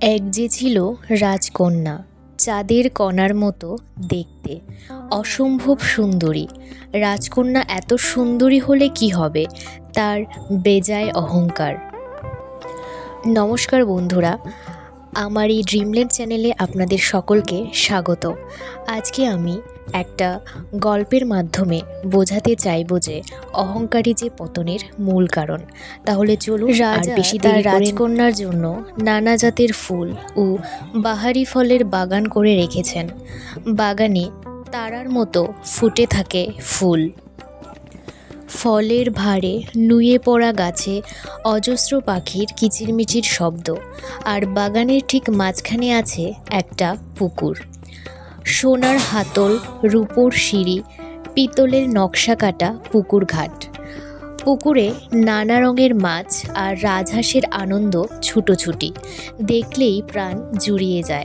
এক যে ছিল রাজকন্যা, চাঁদের কণার মতো দেখতে। অসম্ভব সুন্দরী। রাজকন্যা এত সুন্দরী হলে কি হবে? তার বেজায় অহংকার। নমস্কার বন্ধুরা, আমার এই ড্রিমল্যান্ড চ্যানেলে আপনাদের সকলকে স্বাগত। আজকে আমি একটা গল্পের মাধ্যমে বোঝাতে চাইব যে অহংকারী যে পতনের মূল কারণ। তাহলে চলুন আর রাজা বেশি তার রাজকন্যার জন্য নানা জাতের ফুল ও বাহারি ফলের বাগান করে রেখেছেন। বাগানে তারার মতো ফুটে থাকে ফুল। ফলের ভারে নুয়ে পড়া গাছে অজস্র পাখির কিচিরমিচির শব্দ। আর বাগানের ঠিক মাঝখানে আছে একটা পুকুর। সোনার হাতল, রূপোর সিঁড়ি, পিতলের নকশা কাটা, পুকুর ঘাট। পুকুরে নানা রঙের মাছ আর রাজহাঁসের আনন্দ ছুটোছুটি। দেখলেই প্রাণ জুড়িয়ে যায়।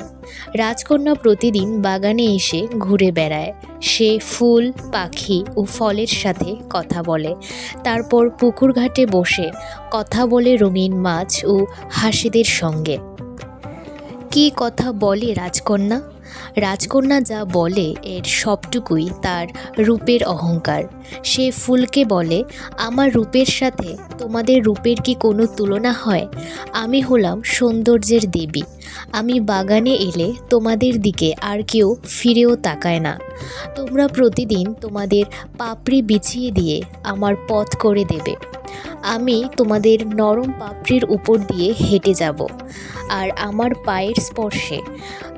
রাজকন্যা প্রতিদিন বাগানে এসে ঘুরে বেড়ায়। সে ফুল, পাখি ও ফলের সাথে কথা বলে। তারপর পুকুর ঘাটে বসে কথা বলে রঙিন মাছ ও হাসিদের সঙ্গে। কী কথা বলে রাজকন্যা? রাজকন্যা যা বলে এর সবটুকুই তার রূপের অহংকার। সে ফুলকে বলে, আমার রূপের সাথে তোমাদের রূপের কি কোনো তুলনা হয়? আমি হলাম সৌন্দর্যের দেবী। আমি বাগানে এলে তোমাদের দিকে আর কেউ ফিরেও তাকায় না। তোমরা প্রতিদিন তোমাদের পাপড়ি বিছিয়ে দিয়ে আমার পথ করে দেবে। আমি তোমাদের নরম পাপড়ির উপর দিয়ে হেঁটে যাব। আর আমার পায়ের স্পর্শে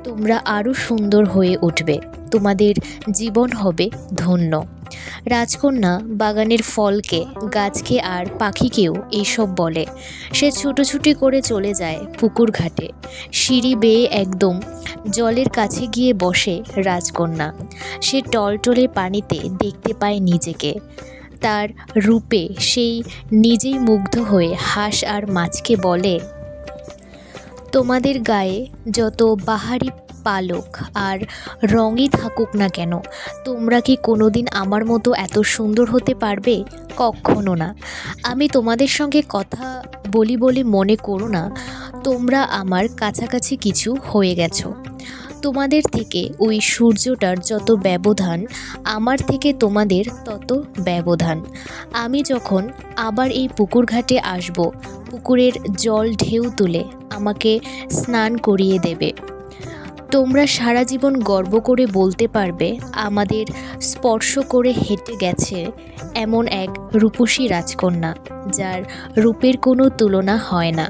তোমরা আরও সুন্দর হয়ে উঠবে। তোমাদের জীবন হবে ধন্য। রাজকন্যা বাগানের ফলকে, গাছকে আর পাখিকেও এইসব বলে। সে ছুটোছুটি করে চলে যায় পুকুর ঘাটে। সিঁড়ি বেয়ে একদম জলের কাছে গিয়ে বসে রাজকন্যা। সে টলটলে পানিতে দেখতে পায় নিজেকে। তার রূপে সেই নিজেই মুগ্ধ হয়ে হাঁস আর মাছকে বলে তোমাদের গায়ে যত বাহারি পালক আর রঙই থাকুক না কেন, তোমরা কি কোনোদিন আমার মতো এত সুন্দর হতে পারবে? কখনো না। আমি তোমাদের সঙ্গে কথা বলি বলে মনে করো না, তোমরা আমার কাছাকাছি কিছু হয়ে গেছো। তোমাদের থেকে ওই সূর্যটার যত ব্যবধান, আমার থেকে তোমাদের তত ব্যবধান। আমি যখন আবার এই পুকুর ঘাটে আসব পুকুরের জল ঢেউ তুলে আমাকে স্নান করিয়ে দেবে। তোমরা সারা জীবন গর্ব করে বলতে পারবে, আমাদের স্পর্শ করে হেঁটে গেছে এমন এক রূপসী রাজকন্যা, যার রূপের কোনো তুলনা হয় না।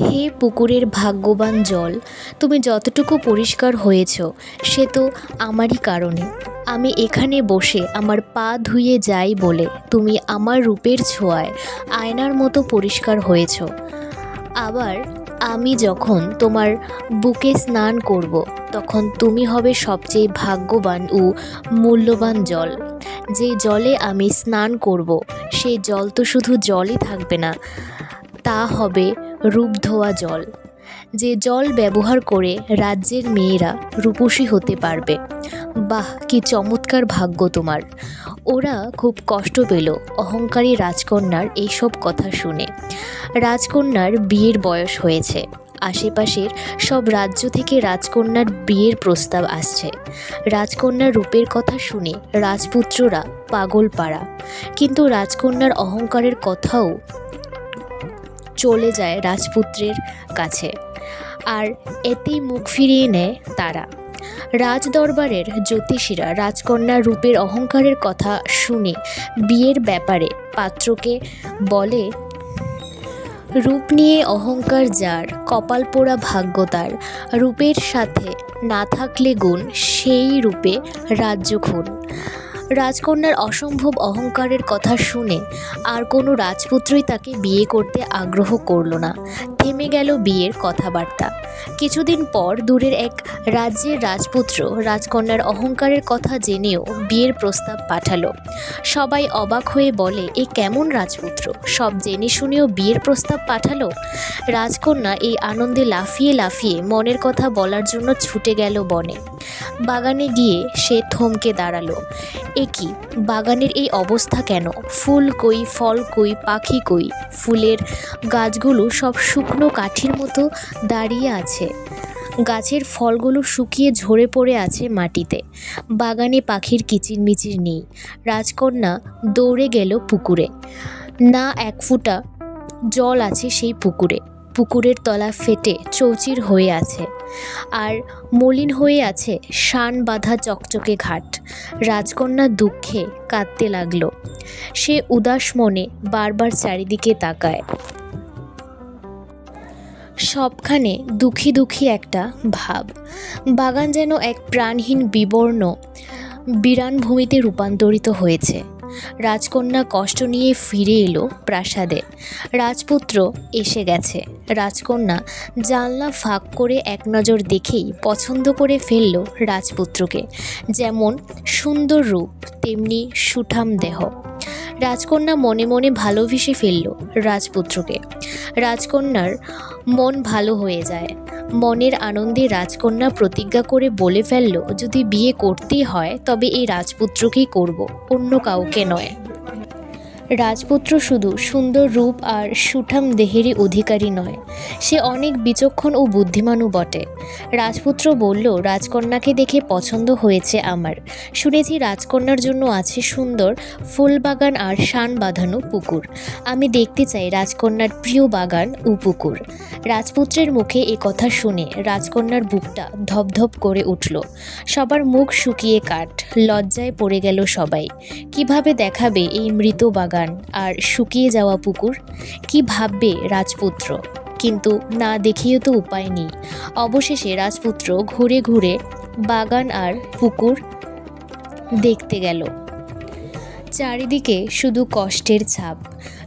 হে পুকুরের ভাগ্যবান জল, তুমি যতটুকু পরিষ্কার হয়েছ, সে তো আমারই কারণে। আমি এখানে বসে আমার পা ধুয়ে যাই বলে তুমি আমার রূপের ছোঁয়ায় আয়নার মতো পরিষ্কার হয়েছ। আবার আমি যখন তোমার বুকে স্নান করব, তখন তুমি হবে সবচেয়ে ভাগ্যবান ও মূল্যবান জল। যে জলে আমি স্নান করব সেই জল তো শুধু জলই থাকবে না, তা হবে রূপ ধোয়া জল। যে জল ব্যবহার করে রাজ্যের মেয়েরা রূপসী হতে পারবে। বাহ, কি চমৎকার ভাগ্য তোমার। ওরা খুব কষ্ট পেল অহংকারী রাজকন্যার এইসব কথা শুনে। রাজকন্যার বিয়ের বয়স হয়েছে। আশেপাশের সব রাজ্য থেকে রাজকন্যার বিয়ের প্রস্তাব আসছে। রাজকন্যার রূপের কথা শুনে রাজপুত্ররা পাগল পাড়া কিন্তু রাজকন্যার অহংকারের কথাও চলে যায় রাজপুত্রের কাছে। আর এতেই মুখ ফিরিয়ে নেয় তারা। রাজদরবারের জ্যোতিষীরা রাজকন্যার রূপের অহংকারের কথা শুনে বিয়ের ব্যাপারে পাত্রকে বলে, রূপ নিয়ে অহংকার যার, কপাল পোড়া ভাগ্য তার। রূপের সাথে না থাকলে গুণ, সেই রূপে রাজ্য খুন। রাজকন্যার অসম্ভব অহংকারের কথা শুনে আর কোনো রাজপুত্রই তাকে বিয়ে করতে আগ্রহ করল না। থেমে গেল বিয়ের কথাবার্তা। কিছুদিন পর দূরের এক রাজ্যের রাজপুত্র রাজকন্যার অহংকারের কথা জেনেও বিয়ের প্রস্তাব পাঠালো। সবাই অবাক হয়ে বলে, এ কেমন রাজপুত্র? সব জেনে শুনেও বিয়ের প্রস্তাব পাঠালো? রাজকন্যা এই আনন্দে লাফিয়ে লাফিয়ে মনের কথা বলার জন্য ছুটে গেল বনে। বাগানে গিয়ে সে থমকে দাঁড়াল। এ কি? বাগানের এই অবস্থা কেন? ফুল কই, ফল কই, পাখি কই? ফুলের গাছগুলো সব শুকনো শুকনো কাঠির মতো দাঁড়িয়ে আছে। গাছের ফলগুলো শুকিয়ে ঝরে পড়ে আছে মাটিতে। বাগানে পাখির কিচিরমিচির নেই। রাজকন্যা দৌড়ে গেল পুকুরে। না এক ফুটা জল আছে সেই পুকুরে। পুকুরের তলা ফেটে চৌচির হয়ে আছে। আর মলিন হয়ে আছে শান বাঁধা চকচকে ঘাট। রাজকন্যা দুঃখে কাঁদতে লাগল। সে উদাস মনে বারবার চারিদিকে তাকায়। সবখানে দুঃখী দুঃখী একটা ভাব। বাগান যেন এক প্রাণহীন বিবর্ণ, বিরান ভূমিতে রূপান্তরিত হয়েছে। রাজকন্যা কষ্ট নিয়ে ফিরে এলো প্রাসাদে। রাজপুত্র এসে গেছে। রাজকন্যা জানলা ফাঁক করে এক নজর দেখেই পছন্দ করে ফেলল রাজপুত্রকে। যেমন সুন্দর রূপ, তেমনি সুঠাম দেহ। রাজকন্যা মনে মনে ভালোবেসে ফেলল রাজপুত্রকে। রাজকন্যার মন ভালো হয়ে যায়। মনের আনন্দে রাজকন্যা প্রতিজ্ঞা করে বলে ফেলল, যদি বিয়ে করতেই হয়, তবে এই রাজপুত্রকেই করব, অন্য কাউকে নয়। রাজপুত্র শুধু সুন্দর রূপ আর সুঠাম দেহেরই অধিকারী নয়, সে অনেক বিচক্ষণ ও বুদ্ধিমানও বটে। রাজপুত্র বলল, রাজকন্যাকে দেখে পছন্দ হয়েছে আমার। শুনেছি রাজকন্যার জন্য আছে সুন্দর ফুলবাগান আর শান বাঁধানো পুকুর। আমি দেখতে চাই রাজকন্যার প্রিয় বাগান ও পুকুর। রাজপুত্রের মুখে এ কথা শুনে রাজকন্যার বুকটা ধপধপ করে উঠল। সবার মুখ শুকিয়ে কাঠ লজ্জায় পড়ে গেল সবাই। কীভাবে দেখাবে এই মৃত বাগান আর শুকিয়ে যাওয়া পুকুর। কি ভাববে রাজপুত্র? কিন্তু না দেখিয়ে তো উপায় নেই। অবশেষে রাজপুত্র ঘুরে ঘুরে বাগান আর পুকুর দেখতে গেল। চারিদিকে শুধু কষ্টের ছাপ।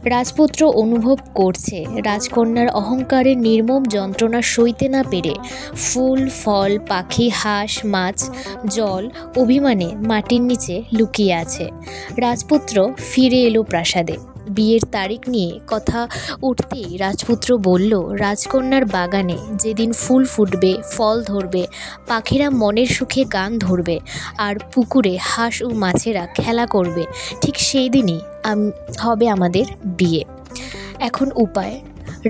রাজপুত্র অনুভব করছে, রাজকন্যার অহংকারের নির্মম যন্ত্রণা সইতে না পেরে ফুল, ফল, পাখি, হাঁস, মাছ, জল, অভিমানে মাটির নিচে লুকিয়ে আছে। রাজপুত্র ফিরে এলো প্রাসাদে। বিয়ের তারিখ নিয়ে কথা উঠতেই রাজপুত্র বলল, রাজকন্যার বাগানে যেদিন ফুল ফুটবে, ফল ধরবে, পাখিরা মনের সুখে গান ধরবে আর পুকুরে হাঁস ও মাছেরা খেলা করবে, ঠিক সেই দিনই হবে আমাদের বিয়ে। এখন উপায়,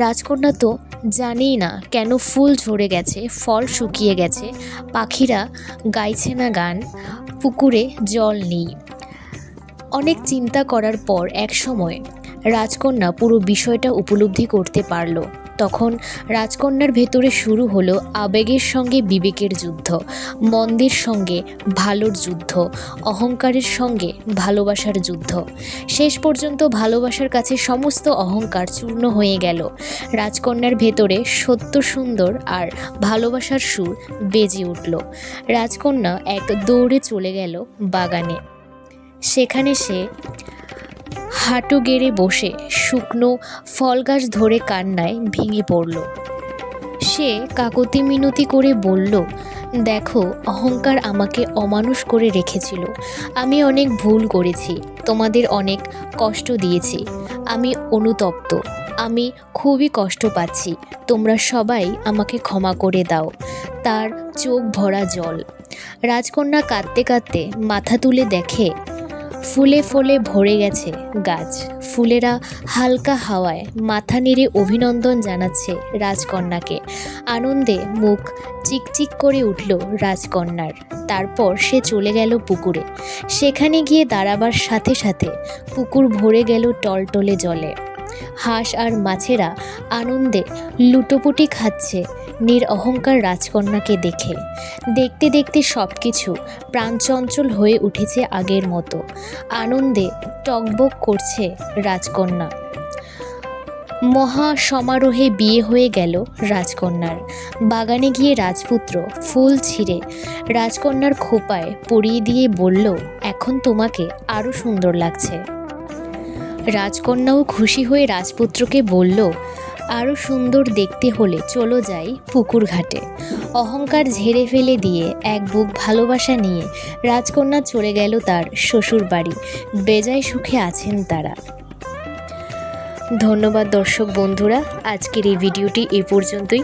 রাজকন্যা তো জানেই না কেন ফুল ঝরে গেছে, ফল শুকিয়ে গেছে, পাখিরা গাইছে না গান, পুকুরে জল নেই। অনেক চিন্তা করার পর এক সময় রাজকন্যা পুরো বিষয়টা উপলব্ধি করতে পারল। তখন রাজকন্যার ভেতরে শুরু হলো আবেগের সঙ্গে বিবেকের যুদ্ধ, মন্দের সঙ্গে ভালোর যুদ্ধ, অহংকারের সঙ্গে ভালোবাসার যুদ্ধ। শেষ পর্যন্ত ভালোবাসার কাছে সমস্ত অহংকার চূর্ণ হয়ে গেল। রাজকন্যার ভেতরে সত্য সুন্দর আর ভালোবাসার সুর বেজে উঠল। রাজকন্যা এক দৌড়ে চলে গেল বাগানে। সেখানে সে হাঁটু গেড়ে বসে শুকনো ফল গাছ ধরে কান্নায় ভেঙে পড়ল। সে কাকতি মিনতি করে বলল, দেখো, অহংকার আমাকে অমানুষ করে রেখেছিল। আমি অনেক ভুল করেছি, তোমাদের অনেক কষ্ট দিয়েছি। আমি অনুতপ্ত, আমি খুবই কষ্ট পাচ্ছি। তোমরা সবাই আমাকে ক্ষমা করে দাও। তার চোখ ভরা জল। রাজকন্যা কাঁদতে কাঁদতে মাথা তুলে দেখে ফুলে ফলে ভরে গেছে গাছ। ফুলেরা হালকা হাওয়ায় মাথা নেড়ে অভিনন্দন জানাচ্ছে রাজকন্যাকে। আনন্দে মুখ চিকচিক করে উঠল রাজকন্যার। তারপর সে চলে গেল পুকুরে। সেখানে গিয়ে দাঁড়াবার সাথে সাথে পুকুর ভরে গেল টলটলে জলে। হাঁস আর মাছেরা আনন্দে লুটোপুটি খাচ্ছে নির অহংকার রাজকন্যাকে দেখে। দেখতে দেখতে সব কিছু প্রাণচঞ্চল হয়ে উঠেছে আগের মতো। আনন্দে টকবক করছে রাজকন্যা। মহা সমারোহে বিয়ে হয়ে গেল রাজকন্যার। বাগানে গিয়ে রাজপুত্র ফুল ছিঁড়ে রাজকন্যার খোপায় পরিয়ে দিয়ে বলল, এখন তোমাকে আরও সুন্দর লাগছে। রাজকন্যাও খুশি হয়ে রাজপুত্রকে বলল আরও সুন্দর দেখতে হলে চলো যাই পুকুর ঘাটে। অহংকার ঝেড়ে ফেলে দিয়ে এক বুক ভালোবাসা নিয়ে রাজকন্যা চলে গেল তার শ্বশুর বাড়ি। বেজায় সুখে আছেন তারা। ধন্যবাদ দর্শক বন্ধুরা, আজকের এই ভিডিওটি এই পর্যন্তই।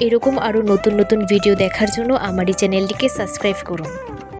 এরকম আরও নতুন নতুন ভিডিও দেখার জন্য আমার এই চ্যানেলটিকে সাবস্ক্রাইব করুন।